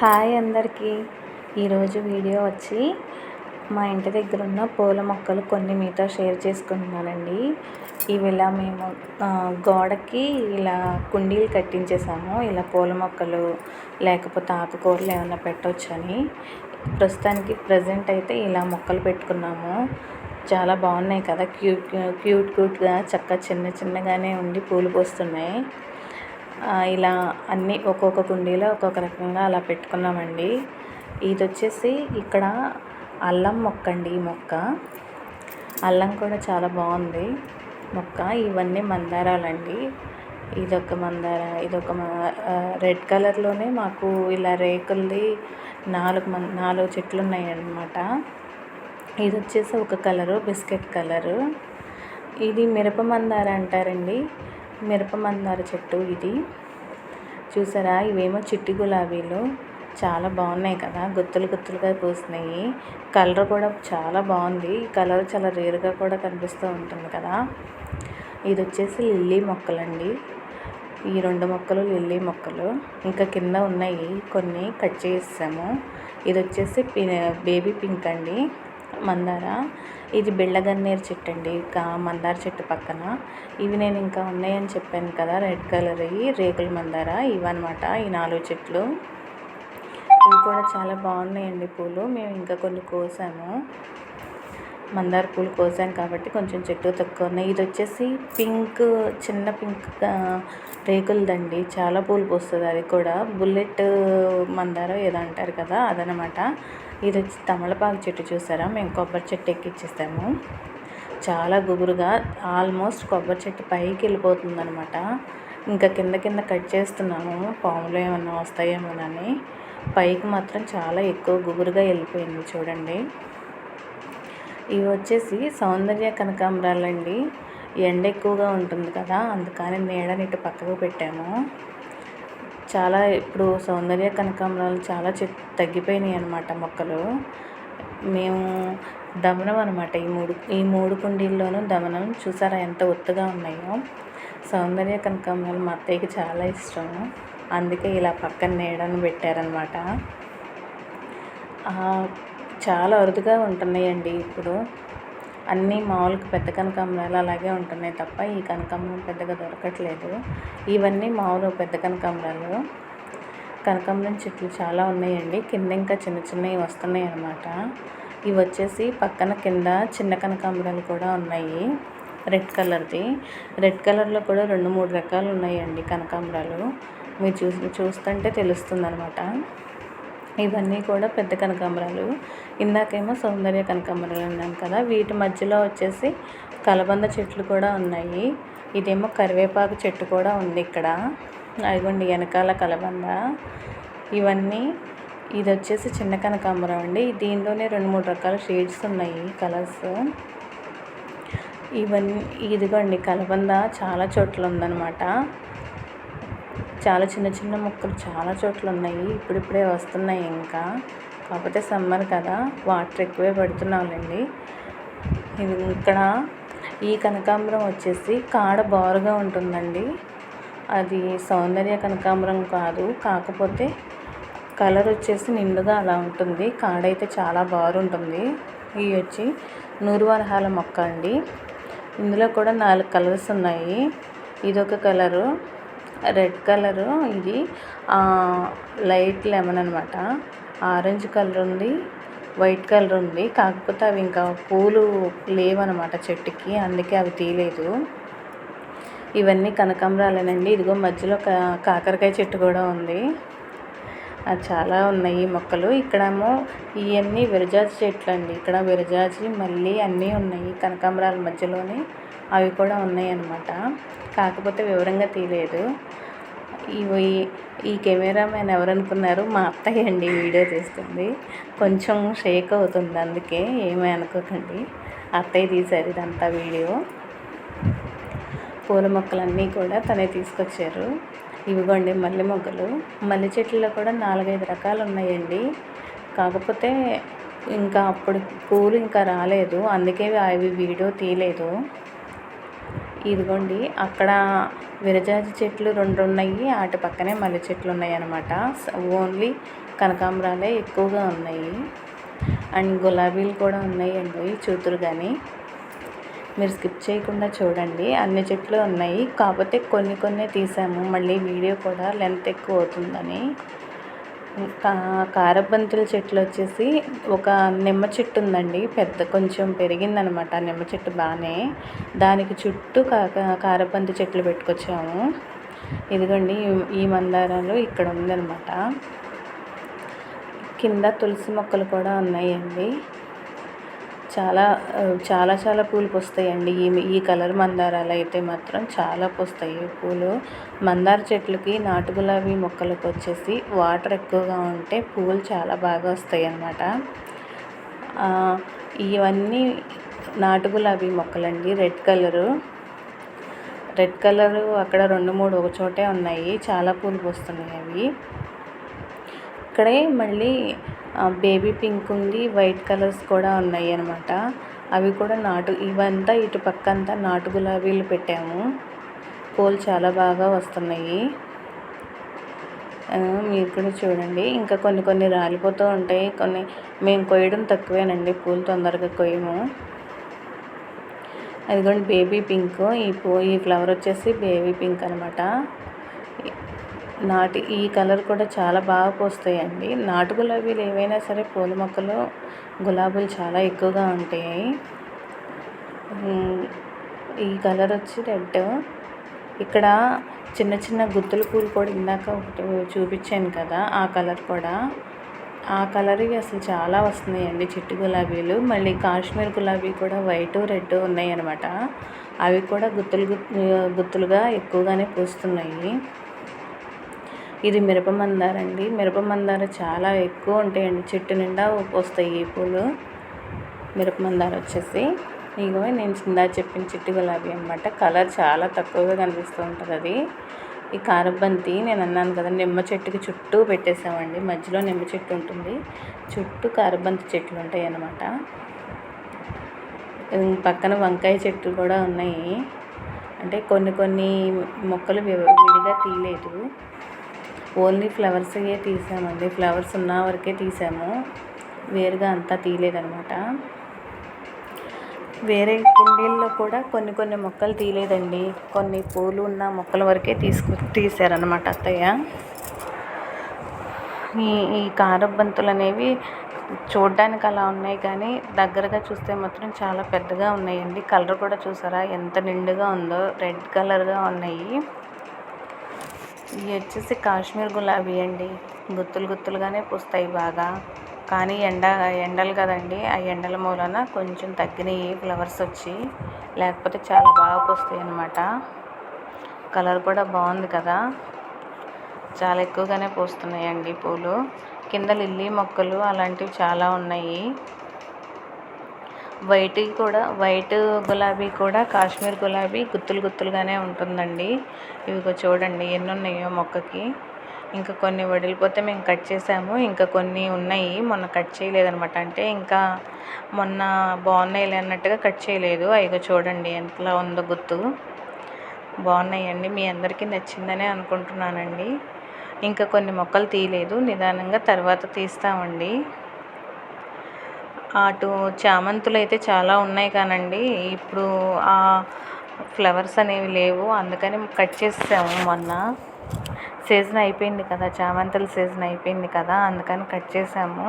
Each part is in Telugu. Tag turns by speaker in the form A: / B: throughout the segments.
A: హాయ్ అందరికీ. ఈరోజు వీడియో వచ్చి మా ఇంటి దగ్గర ఉన్న పూల మొక్కలు కొన్ని మీతో షేర్ చేసుకుంటున్నానండి. ఇవి ఇలా మేము గోడకి ఇలా కుండీలు కట్టించేసాము. ఇలా పూల మొక్కలు లేకపోతే ఆకుకూరలు ఏమైనా పెట్టవచ్చని ప్రస్తుతానికి ప్రజెంట్ అయితే ఇలా మొక్కలు పెట్టుకున్నాము. చాలా బాగున్నాయి కదా. క్యూట్ క్యూట్ క్యూట్గా చక్కగా చిన్న చిన్నగానే ఉండి పూలు పోస్తున్నాయి. ఇలా అన్నీ ఒక్కొక్క కుండీలో ఒక్కొక్క రకంగా అలా పెట్టుకున్నామండి. ఇది వచ్చేసి ఇక్కడ అల్లం మొక్క అండి ఈ మొక్క. అల్లం కూడా చాలా బాగుంది మొక్క. ఇవన్నీ మందారాలండి. ఇదొక మందార ఇదొక రెడ్ కలర్లోనే మాకు ఇలా రేకులది నాలుగు మం నాలుగు చెట్లు ఉన్నాయన్నమాట ఇది వచ్చేసి ఒక కలరు బిస్కెట్ కలరు. ఇది మిరప మందార అంటారండి. మిరప మందార చెట్టు ఇది. చూసారా? ఇవేమో చిట్టి గులాబీలు. చాలా బాగున్నాయి కదా? గుత్తులు గుత్తులుగా పూసినాయి కలర్ కూడా చాలా బాగుంది. కలర్ చాలా రేరుగా కూడా కనిపిస్తూ ఉంటుంది కదా? ఇది వచ్చేసి లిల్లీ మొక్కలండి. ఈ రెండు మొక్కలు లిల్లీ మొక్కలు. ఇంకా కింద ఉన్నాయి. కొన్ని కట్ చేసాము ఇది వచ్చేసి బేబీ పింక్ అండి. మందార. ఇది బిళ్ళగన్నేరు చెట్టు అండి. ఇంకా మందార చెట్టు పక్కన. ఇవి నేను ఇంకా ఉన్నాయని చెప్పాను కదా రెడ్ కలర్ రేకుల మందార. ఇవన్నమాట ఈ నాలుగు చెట్లు. ఇవి కూడా చాలా బాగున్నాయండి పూలు. మేము ఇంకా కొన్ని కోసాము. మందార పూలు కోసాం కాబట్టి కొంచెం చెట్టు తక్కువ ఉన్నాయి. ఇది వచ్చేసి పింక్ చిన్న పింక్ రేకులదండి. చాలా పూలు పోస్తుంది అది కూడా. బుల్లెట్ మందార ఏదో అంటారు కదా అదనమాట ఇది వచ్చి తమలపాకు చెట్టు చూసారా? మేము కొబ్బరి చెట్టు ఎక్కిచ్చేసాము. చాలా గుబురుగా ఆల్మోస్ట్ కొబ్బరి చెట్టు పైకి వెళ్ళిపోతుంది అనమాట ఇంకా కింద కింద కట్ చేస్తున్నాము. పాములు ఏమన్నా వస్తాయేమోనని. పైకి మాత్రం చాలా ఎక్కువ గుబురుగా వెళ్ళిపోయింది చూడండి. ఇవి వచ్చేసి సౌందర్య కనకాంబరాలండి. ఎండ ఎక్కువగా ఉంటుంది కదా అందుకని నీడనిటి పక్కకు పెట్టాము. చాలా ఇప్పుడు సౌందర్య కనకాంబరాలు చాలా చె తగ్గిపోయినాయి అనమాట మొక్కలు. మేము దమనం అనమాట ఈ మూడు ఈ మూడు కుండీల్లోనూ దమనం చూసారా ఎంత ఒత్తుగా ఉన్నాయో. సౌందర్య కనకాంబరాలు మా అత్తయ్యకి చాలా ఇష్టం. అందుకే ఇలా పక్కన నీడను పెట్టారనమాట చాలా అరుదుగా ఉంటున్నాయండి ఇప్పుడు. అన్నీ మామూలుగా పెద్ద కనకాంబరాలు అలాగే ఉంటున్నాయి తప్ప ఈ కనకాంబరం పెద్దగా దొరకట్లేదు. ఇవన్నీ మామూలు పెద్ద కనకాంబరాలు. కనకాంబరం చెట్లు చాలా ఉన్నాయండి. కింద ఇంకా చిన్న చిన్నవి వస్తున్నాయి అన్నమాట. ఇవి వచ్చేసి పక్కన కింద చిన్న కనకాంబరాలు కూడా ఉన్నాయి. రెడ్ కలర్ది. రెడ్ కలర్లో కూడా రెండు మూడు రకాలు ఉన్నాయండి కనకాంబరాలు. మీరు చూసి చూస్తుంటే తెలుస్తుంది అనమాట ఇవన్నీ కూడా పెద్ద కనకాంబరాలు. ఇందాకేమో సౌందర్య కనకాంబరాలు అన్నాను కదా వీటి మధ్యలో వచ్చేసి కలబంద చెట్లు కూడా ఉన్నాయి. ఇదేమో కరివేపాకు చెట్టు కూడా ఉంది ఇక్కడ. అదిగోండి వెనకాల కలబంద. ఇవన్నీ ఇది వచ్చేసి చిన్న కనకాంబరం అండి. దీనిలోనే రెండు మూడు రకాల షేడ్స్ ఉన్నాయి కలర్స్. ఇవన్నీ ఇదిగోండి కలబంద చాలా చోట్ల ఉందన్నమాట. చాలా చిన్న చిన్న మొక్కలు చాలా చోట్ల ఉన్నాయి ఇప్పుడిప్పుడే వస్తున్నాయి ఇంకా. కాకపోతే సమ్మర్ కదా. వాటర్ ఎక్కువే పెడుతున్నాంలేండి. ఇది ఇక్కడ ఈ కనకాంబరం వచ్చేసి కాడ బారుగా ఉంటుందండి. అది సౌందర్య కనకాంబరం కాదు. కాకపోతే కలర్ వచ్చేసి నిండుగా అలా ఉంటుంది. కాడైతే చాలా బాగుంటుంది ఇవి వచ్చి నూరువరహాల మొక్క అండి. ఇందులో కూడా నాలుగు కలర్స్ ఉన్నాయి. ఇదొక కలరు. రెడ్ కలరు ఇది. లైట్ లెమన్ అనమాట ఆరెంజ్ కలర్ ఉంది వైట్ కలర్ ఉంది. కాకపోతే అవి ఇంకా పూలు లేవనమాట చెట్టుకి అందుకే అవి తీయలేదు. ఇవన్నీ కనకాంబరాలేనండి. ఇదిగో మధ్యలో కా కాకరకాయ చెట్టు కూడా ఉంది. అది చాలా ఉన్నాయి మొక్కలు. ఇక్కడేమో ఇవన్నీ విరజాజి చెట్లు అండి ఇక్కడ విరజాజి మళ్ళీ అన్నీ ఉన్నాయి కనకాంబరాల మధ్యలోనే. అవి కూడా ఉన్నాయన్నమాట. కాకపోతే వివరంగా తీయలేదు. ఇవి ఈ కెమెరామెన్ మ్యాన్ ఎవరనుకున్నారు? మా అత్తయ్య అండి వీడియో తీస్తుంది. కొంచెం షేక్ అవుతుంది అందుకే ఏమీ అనుకోకండి. అత్తయ్య తీశారు ఇదంతా వీడియో. పూల మొక్కలన్నీ కూడా తనే తీసుకొచ్చారు. ఇవిగోండి మల్లె మొగ్గలు. మల్లె చెట్లలో కూడా నాలుగైదు రకాలు ఉన్నాయండి. కాకపోతే ఇంకా అప్పుడు పూలు ఇంకా రాలేదు. అందుకే అవి వీడియో తీయలేదు. ఇదిగోండి అక్కడ విరజాజి చెట్లు రెండు ఉన్నాయి వాటి పక్కనే మల్లె చెట్లు ఉన్నాయి అనమాట ఓన్లీ కనకాంబరాలే ఎక్కువగా ఉన్నాయి. అండ్ గులాబీలు కూడా ఉన్నాయండి చూతురు కానీ మీరు స్కిప్ చేయకుండా చూడండి అన్ని చెట్లు ఉన్నాయి. కాకపోతే కొన్ని కొన్ని తీసాము మళ్ళీ వీడియో కూడా లెంత్ ఎక్కువ అవుతుందని. కారబంతుల చెట్లు వచ్చేసి ఒక నిమ్మ చెట్టు ఉందండి. పెద్ద కొంచెం పెరిగిందనమాట. నిమ్మ చెట్టు బాగానే దానికి చుట్టూ కారబంతి చెట్లు పెట్టుకొచ్చాము. ఇదిగోండి ఈ మందారాలు ఇక్కడ ఉందనమాట. కింద తులసి మొక్కలు కూడా ఉన్నాయండి. చాలా చాలా చాలా పూలు పూస్తాయండి. ఈ ఈ కలర్ మందారాలు అయితే మాత్రం చాలా పూస్తాయి. పూలు మందార చెట్లకి నాటు గులాబీ మొక్కలకు వచ్చేసి వాటర్ ఎక్కువగా ఉంటే పూలు చాలా బాగా వస్తాయి అన్నమాట ఇవన్నీ నాటు గులాబీ మొక్కలండి. Red colour. రెడ్ కలరు అక్కడ రెండు మూడు ఒక చోటే ఉన్నాయి. చాలా పూలు పూస్తున్నాయి అవి. ఇక్కడే మళ్ళీ బేబీ పింక్ ఉంది వైట్ కలర్స్ కూడా ఉన్నాయి అనమాట అవి కూడా నాటు ఇవంతా ఇటు పక్క అంతా నాటు గులాబీలు పెట్టాము. పూలు చాలా బాగా వస్తున్నాయి. మీరు కూడా చూడండి. ఇంకా కొన్ని కొన్ని రాలిపోతూ ఉంటాయి. కొన్ని మేము కొయ్యడం తక్కువేనండి పూలు తొందరగా కొయ్యము. అదిగోండి బేబీ పింక్. ఈ పూ ఈ ఫ్లవర్ వచ్చేసి బేబీ పింక్ అనమాట నాటి ఈ కలర్ కూడా చాలా బాగా పూస్తాయండి. నాటు గులాబీలు ఏవైనా సరే పూల మొక్కలు గులాబీలు చాలా ఎక్కువగా ఉంటాయి. ఈ కలర్ వచ్చి రెడ్. ఇక్కడ చిన్న చిన్న గుత్తుల పూలు కూడా ఇందాక ఒకటి చూపించాను కదా ఆ కలర్ కూడా. ఆ కలర్ అసలు చాలా వస్తున్నాయండి చిట్టు గులాబీలు. మళ్ళీ కాశ్మీర్ గులాబీ కూడా వైట్ రెడ్ ఉన్నాయి అనమాట అవి కూడా గుత్తులు గుత్తులుగా ఎక్కువగానే పూస్తున్నాయి. ఇది మిరప మందార అండి మిరప మందార చాలా ఎక్కువ ఉంటాయండి. చెట్టు నిండా వస్తాయి ఈ పూలు. మిరప మందార వచ్చేసి. ఇగో నేను చిందా చెప్పిన చిట్టు గులాబీ అనమాట కలర్ చాలా తక్కువగా కనిపిస్తూ ఉంటుంది అది. ఈ కారబంతి నేను అన్నాను కదా నిమ్మ చెట్టుకి చుట్టూ పెట్టేసామండి మధ్యలో నిమ్మ చెట్టు ఉంటుంది. చుట్టూ కారబంతి చెట్లు ఉంటాయి అన్నమాట పక్కన వంకాయ చెట్లు కూడా ఉన్నాయి. అంటే కొన్ని కొన్ని మొక్కలు విడిగా తీయలేదు. ఓన్లీ ఫ్లవర్స్యే తీసామండి. ఫ్లవర్స్ ఉన్న వరకే తీసాము. వేరుగా అంతా తీయలేదనమాట వేరే కుండీల్లో కూడా కొన్ని కొన్ని మొక్కలు తీయలేదండి. కొన్ని పూలు ఉన్న మొక్కల వరకే తీసుకు తీసారనమాట అత్తయ్య. ఈ ఈ కారబంతులు అనేవి చూడడానికి అలా ఉన్నాయి కానీ దగ్గరగా చూస్తే మాత్రం చాలా పెద్దగా ఉన్నాయండి. కలర్ కూడా చూసారా? ఎంత నిండుగా ఉందో రెడ్ కలర్గా ఉన్నాయి. ఇవి వచ్చేసి కాశ్మీర్ గులాబీ అండి. గుత్తులు గుత్తులుగానే పూస్తాయి బాగా. కానీ ఎండ ఎండలు కదండి ఆ ఎండల మూలన కొంచెం తగ్గినాయి ఫ్లవర్స్ వచ్చి. లేకపోతే చాలా బాగా పూస్తాయి అన్నమాట. కలర్ కూడా బాగుంది కదా. చాలా ఎక్కువగానే పూస్తున్నాయండి పూలు. కింద లిల్లీ మొక్కలు అలాంటివి చాలా ఉన్నాయి. వైట్ కూడా వైట్ గులాబీ కూడా కాశ్మీర్ గులాబీ గుత్తులు గుత్తులుగానే ఉంటుందండి. ఇవిగో చూడండి ఎన్ని ఉన్నాయో మొక్కకి. ఇంకా కొన్ని వడిలిపోతే మేము కట్ చేసాము. ఇంకా కొన్ని ఉన్నాయి మొన్న కట్ చేయలేదనమాట. అంటే ఇంకా మొన్న బాగున్నాయి అన్నట్టుగా కట్ చేయలేదు. అయిగో చూడండి ఎంతలా ఉందో గుత్తు. బాగున్నాయండి మీ అందరికీ నచ్చిందనే అనుకుంటున్నానండి. ఇంకా కొన్ని మొక్కలు తీయలేదు. నిదానంగా తర్వాత తీస్తామండి. అటు చామంతులు అయితే చాలా ఉన్నాయి కానండి. ఇప్పుడు ఆ ఫ్లవర్స్ అనేవి లేవు. అందుకని కట్ చేసాము మొన్న. సీజన్ అయిపోయింది కదా చామంతుల సీజన్ అయిపోయింది కదా అందుకని కట్ చేసాము.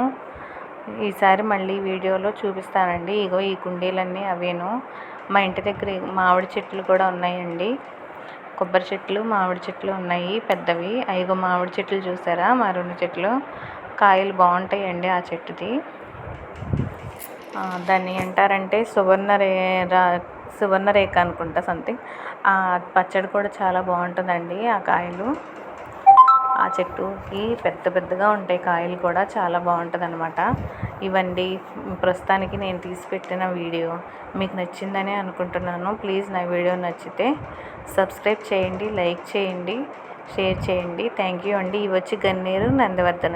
A: ఈసారి మళ్ళీ వీడియోలో చూపిస్తానండి. ఇగో ఈ కుండీలన్నీ అవేను. మా ఇంటి దగ్గర మామిడి చెట్లు కూడా ఉన్నాయండి. కొబ్బరి చెట్లు మామిడి చెట్లు ఉన్నాయి పెద్దవి. ఐగో మామిడి చెట్లు చూసారా? మా రెండు చెట్లు. కాయలు బాగుంటాయండి ఆ చెట్టుది. దాన్ని ఏంటారంటే సువర్ణ రే రా సువర్ణరేఖ అనుకుంటా సంథింగ్ పచ్చడి కూడా చాలా బాగుంటుందండి ఆ కాయలు. ఆ చెట్టుకి పెద్ద పెద్దగా ఉంటాయి కాయలు కూడా చాలా బాగుంటుంది అనమాట ఇవండి ప్రస్తుతానికి నేను తీసి పెట్టిన వీడియో. మీకు నచ్చిందని అనుకుంటున్నాను. ప్లీజ్ నా వీడియో నచ్చితే సబ్స్క్రైబ్ చేయండి లైక్ చేయండి షేర్ చేయండి. థ్యాంక్ యూ అండి. ఇవి వచ్చి గన్నేరు నందివర్ధన.